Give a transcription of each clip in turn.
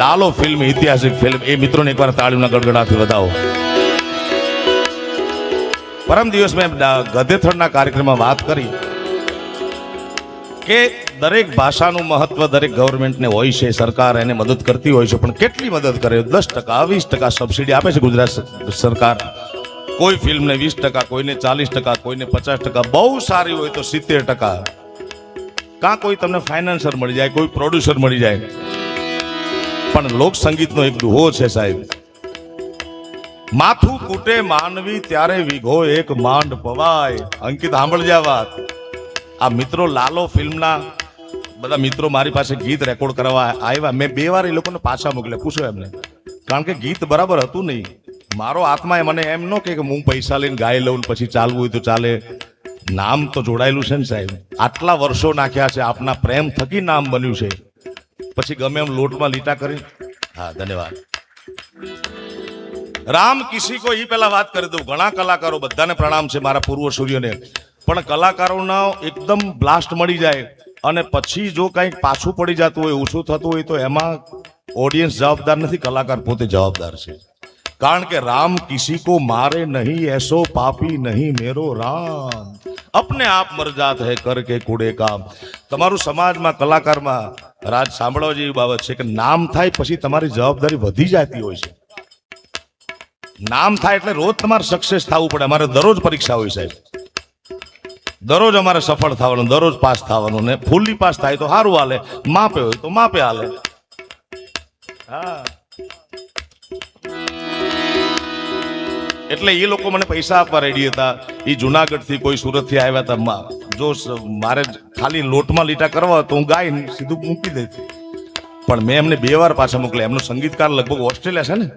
Lalo film, ઐતિહાસિક film, એ મિત્રોને એકવાર તાળીના ગડગડાથી વધાવો. પરમ દિવસ મેં ગધેથળના કાર્યક્રમમાં વાત કરી કે દરેક ભાષાનું મહત્વ દરેક ગવર્મેન્ટને હોય છે, સરકાર એને મદદ કરતી હોય છે, પણ કેટલી મદદ કરે? દસ ટકા, વીસ ટકા સબસિડી આપે છે ગુજરાત સરકાર. કોઈ ફિલ્મને વીસ ટકા, કોઈને ચાલીસ ટકા, કોઈને પચાસ ટકા, બહુ સારી હોય તો સિત્તેર ટકા. કાં કોઈ તમને ફાઇનાન્સર મળી જાય, કોઈ પ્રોડ્યુસર મળી જાય. પણ લોક સંગીતનો એક દુહો છે સાહેબ. માથું કૂટે માનવી ત્યારે વિઘો એક માંડ પવાય. અંકિત, સાંભળજે આ વાત. આ મિત્રો લાલો ફિલ્મના બધા મિત્રો મારી પાસે ગીત રેકોર્ડ કરવા આવ્યા. મેં બે વાર એ લોકોને પાછા મોકલ્યા. પૂછો એમને. કારણ કે ગીત બરાબર હતું નહીં. મારો આત્મા મને એમ ન કે હું પૈસા લઈને ગાઈ લઉં પછી ચાલવું હોય તો ચાલે. નામ તો જોડાયેલું છે ને સાહેબ. આટલા વર્ષો નાખ્યા છે. આપના પ્રેમ થકી નામ બન્યું છે. પછી ગમે એમ લોટમાં લીટા કરી હા, ધન્યવાદ. રામ કિસી કો પેલા પહેલા વાત કરી દઉં. ઘણા કલાકારો બધાને પ્રણામ છે મારા પૂર્વ સૂર્યને. પણ કલાકારોના એકદમ બ્લાસ્ટ મળી જાય અને પછી જો કંઈક પાછું પડી જતું હોય, ઓછું થતું હોય, તો એમાં ઓડિયન્સ જવાબદાર નથી, કલાકાર પોતે જવાબદાર છે. કારણ કે રામ કિસી કો મારે નહીં, એસો પાપી નહીં, મેરો રામ. અપને આપ મરજાત હૈ કર કે કુડે કામ. તમારું સમાજમાં, કલાકારમાં રાજ સાંભળવા જેવી બાબત છે કે નામ થાય પછી તમારી જવાબદારી વધી જતી હોય છે. નામ થાય એટલે રોજ તમારે સક્સેસ થવું પડે. અમારે દરરોજ પરીક્ષા હોય સાહેબ. દરરોજ અમારે સફળ થવાનું, દરરોજ પાસ થવાનું ને ફૂલ્લી પાસ થાય તો સારું હાલે, માપે હોય તો માપે હાલે. હા. એટલે એ લોકો મને પૈસા આપવા રેડી હતા. એ જુનાગઢથી કોઈ સુરતથી આવ્યા હતા જો મારે ખાલી લોટમાં લીટા કરવા તો હું ગાઈને સીધું મૂકી દેતી પણ મેં એમને બે વાર પાછા મોકલ્યા. એમનો સંગીતકાર લગભગ ઓસ્ટ્રેલિયા છે ને.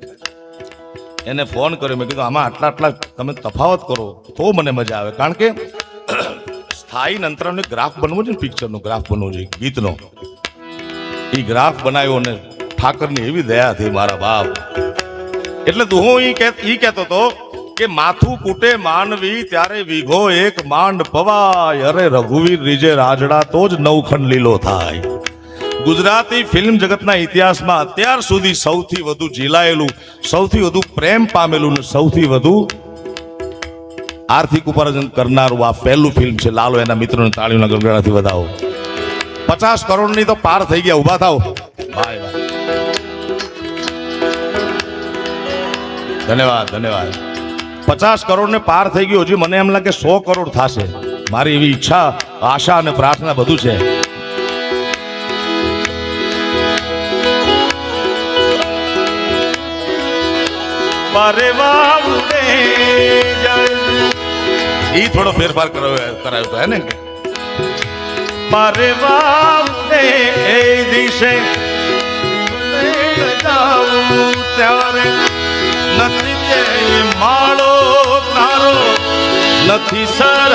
એને ફોન કર્યો. મેં કીધું, આમાં આટલા આટલા તમે તફાવત કરો, તો મને મજા આવે. કારણ કે સ્થાયી અંતરાનો ગ્રાફ બનવો છે ને, પિક્ચરનો ગ્રાફ બનવો જોઈએ, ગીતનો. એ ગ્રાફ બનાવ્યો અને ઠાકરની એવી દયા થઈ મારા બાપ એટલે તો હું ઈ કહેતો તો કે માથું કૂટે માનવી ત્યારે વીઘો એક માંડ પવાય અરે રઘુવીર રીજે રાજડા તો જ નવખંડ લીલો થાય. ગુજરાતી ફિલ્મ જગતના ઇતિહાસમાં અત્યાર સુધી સૌથી વધુ ઝીલાયેલું, સૌથી વધુ પ્રેમ પામેલું ને સૌથી વધુ આર્થિક ઉપાર્જન કરનારું આ પહેલું ફિલ્મ છે. લાલો એના મિત્રોને તાળીઓના ગરગડાથી વધાવો. પચાસ કરોડની તો પાર થઈ ગયા. ઊભા થાવ ધન્યવાદ ધન્યવાદ. પચાસ કરોડ ને પાર થઈ ગયું હજી મને એમ લાગે સો કરોડ થશે. મારી એવી ઈચ્છા આશા અને પ્રાર્થના બધું છે. ઈ થોડો ફેરફાર કરાવ્યો કરાવ્યો તો હે ને? પરવાઉડે એ દિશે ત્યારે. નથી તે માળો તારો નથી સર.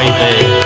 வாழ்க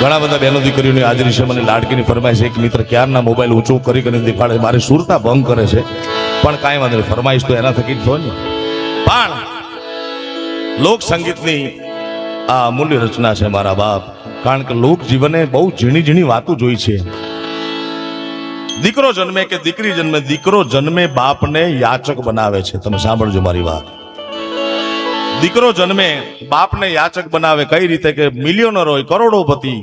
ઘણા બધા બહેનો દીકરીઓની હાજરી છે. મને લાડકીની ફરમાઈશ એક મિત્ર ક્યારના મોબાઈલ ઊંચો કરી કરીને દેખાડે? મારી સુરતા ભંગ કરે છે. પણ કાંઈ વાંધો નહીં, ફરમાઈશ તો એના થકી જ થયો ને પણ લોક સંગીતની આ અમૂલ્ય રચના છે મારા બાપ, કારણ કે લોક જીવને બહુ ઝીણી ઝીણી વાતો જોઈ છે. દીકરો જન્મે કે દીકરી જન્મે, દીકરો જન્મે બાપને યાચક બનાવે છે. તમે સાંભળજો મારી વાત. દીકરો જન્મે બાપને યાચક બનાવે કઈ રીતે કે મિલિયોનર હોય, કરોડોપતિ,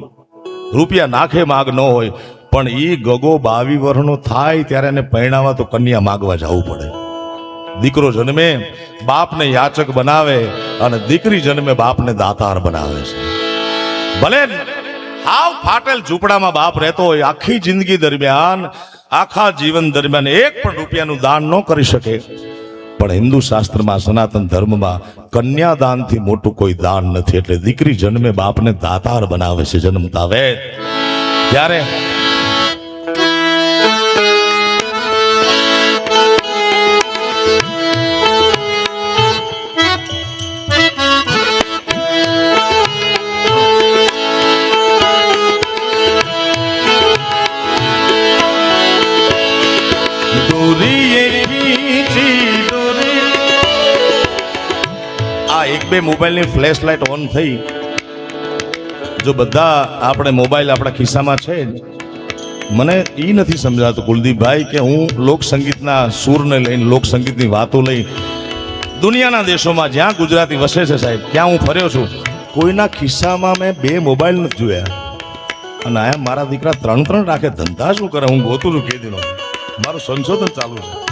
રૂપિયા નાખે માગ ન હોય, પણ એ ગગો બાવી વર્ષનો થાય ત્યારે એને પરણાવવા તો કન્યા માગવા જવું પડે. દીકરો જન્મે, બાપને યાચક બનાવે અને દીકરી જન્મે બાપને દાતાર બનાવે છે. ભલે હાવ ફાટેલ ઝૂંપડામાં બાપ રહેતો હોય, આખી જિંદગી દરમિયાન, આખા જીવન દરમિયાન એક પણ રૂપિયાનું દાન ન કરી શકે. પણ હિન્દુ શાસ્ત્રમાં, સનાતન ધર્મમાં કન્યાદાનથી મોટું કોઈ દાન નથી. એટલે દીકરી જન્મે બાપને દાતાર બનાવે છે, જન્મતા વેદ. ત્યારે બે મોબાઈલની ફ્લેશ લાઇટ ઓન થઈ. જો બધા આપણે મોબાઈલ આપણા ખિસ્સામાં છે મને એ નથી સમજાતું, કુલદીપભાઈ, કે હું લોકસંગીતના સૂરને લઈને લોકસંગીતની વાતો લઈ દુનિયાના દેશોમાં જ્યાં ગુજરાતી વસે છે સાહેબ, ત્યાં હું ફર્યો છું. કોઈના ખિસ્સામાં મેં બે મોબાઈલ નથી જોયા. અને આયા મારા દીકરા ત્રણ ત્રણ રાખે ધંધા શું કરે, હું ગોતું છું કેદીનો મારું સંશોધન ચાલુ છે.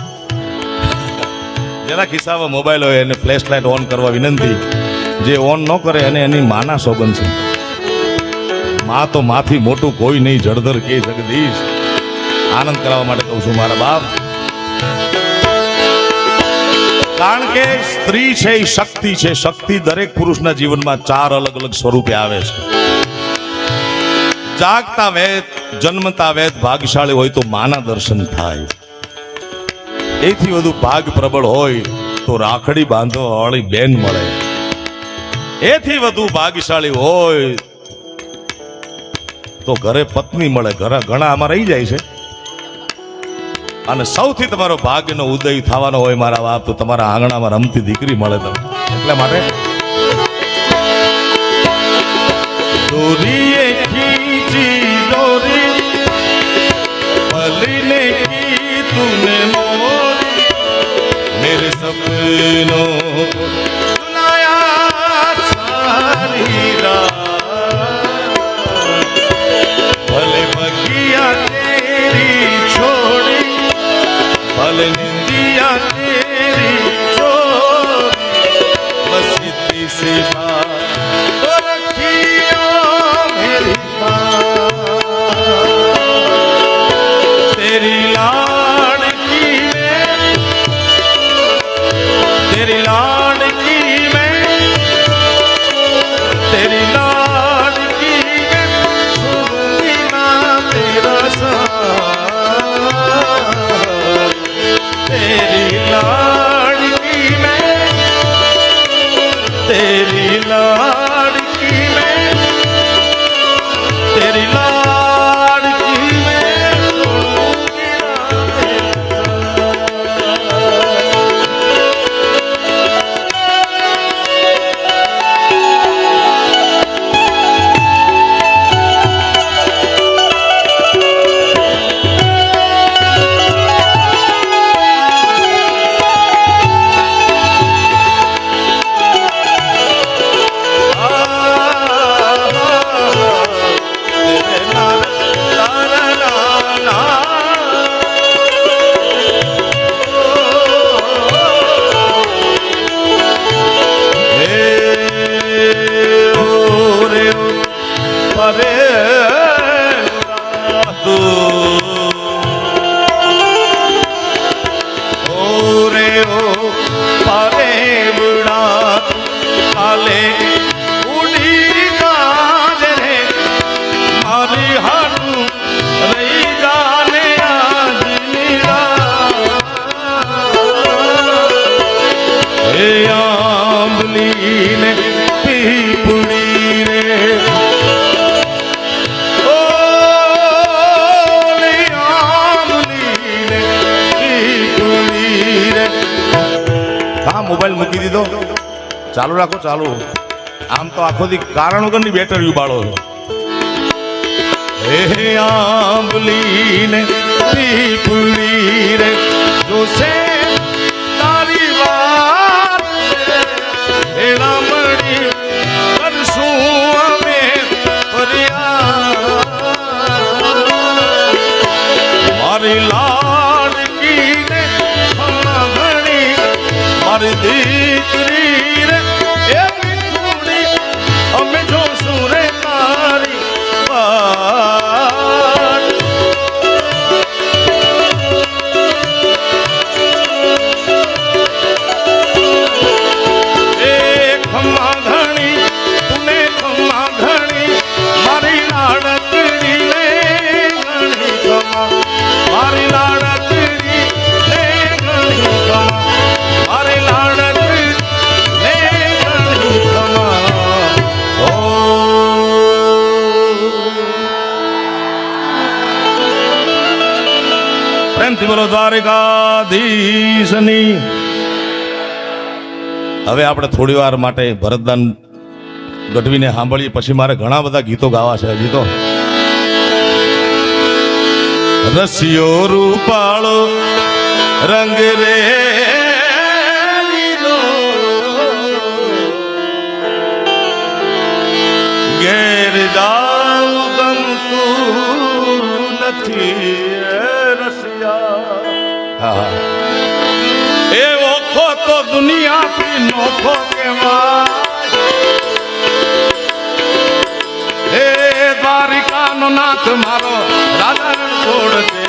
જેના ખિસ્સામાં મોબાઈલ હોય એને ફ્લેશ લાઇટ ઓન કરવા વિનંતી, જે ઓન ન કરે અને એની માના સોગન છે. મા તો માથી મોટું કોઈ નહીં, જળધર કે જગદીશ. આનંદ કરાવવા માટે કહું છું મારા બાપ. કારણ કે સ્ત્રી છે એ શક્તિ છે, શક્તિ દરેક પુરુષના જીવનમાં ચાર અલગ અલગ સ્વરૂપે આવે છે. જાગતા વેદ, જન્મતા વેદ ભાગશાળી હોય તો માના દર્શન થાય. એથી વધુ ભાગ પ્રબળ હોય તો રાખડી બાંધો બેન મળે. એથી વધુ ભાગ્યશાળી હોય તો ઘરે પત્ની મળે. ઘરે ઘણા આમાં રહી જાય છે. અને સૌથી તમારો ભાગ્યનો ઉદય થવાનો હોય મારા બાપ, તો તમારા આંગણામાં રમતી દીકરી મળે તમને. એટલા માટે. દોરીએ ছিল ઓરે ઓ પારે બુડા કાલે ઉડી જાજ રે. મારી હાટું રહી જાને આજ નીરા હે આંબલી ને ચાલુ રાખો ચાલુ આમ તો આખો દી કારણ વગરની બેટરી ઉબાડો છો હે આંબલી ને પીપળી રે જોશે બોલો દ્વારિકાધીશની હવે આપણે થોડી વાર માટે ભરતદાન ગઢવીને સાંભળીએ, પછી મારે ઘણા બધા ગીતો ગાવા છે હજી તો. રસિયો રૂપાળો, રંગ રે. ઘેર એ તો દુનિયાથી નોખો કેવાય હે દ્વારિકાનો નાથ મારો રાધા છોડ છે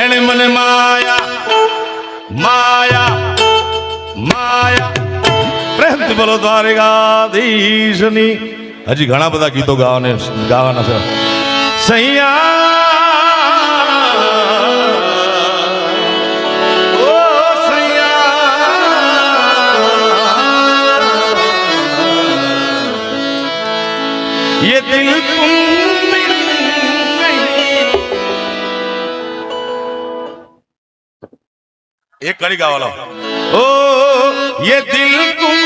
એણે મને માયા માયા માયા. પ્રેમથી બોલો દ્વારિકાધીશની. હજી ઘણા બધા ગીતો ગાવાને ગાવાના છે. સૈયા सैया ये दिल तुम मिल गई एक कड़ी गा वाला ओ ये दिल तुम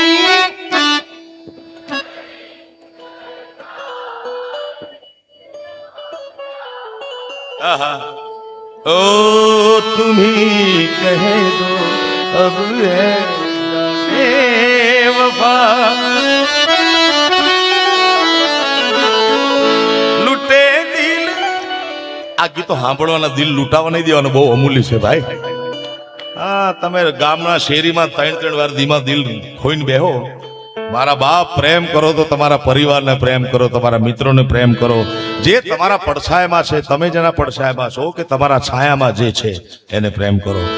आहा ओ तुम ही कह दो अब है जाने ગીતો સાંભળવાના દિલ લૂંટાવા નહીં દેવાનું, બહુ અમૂલ્ય છે ભાઈ. હા, તમે ગામના શેરીમાં ત્રણ ત્રણ વાર ધીમા દિલ ખોઈને બેહો. મારા બાપ પ્રેમ કરો તો તમારા પરિવારને પ્રેમ કરો, તમારા મિત્રોને પ્રેમ કરો. જે તમારા પડછાયામાં છે, તમે જેના પડછાયામાં છો કે તમારા છાયામાં જે છે, એને પ્રેમ કરો.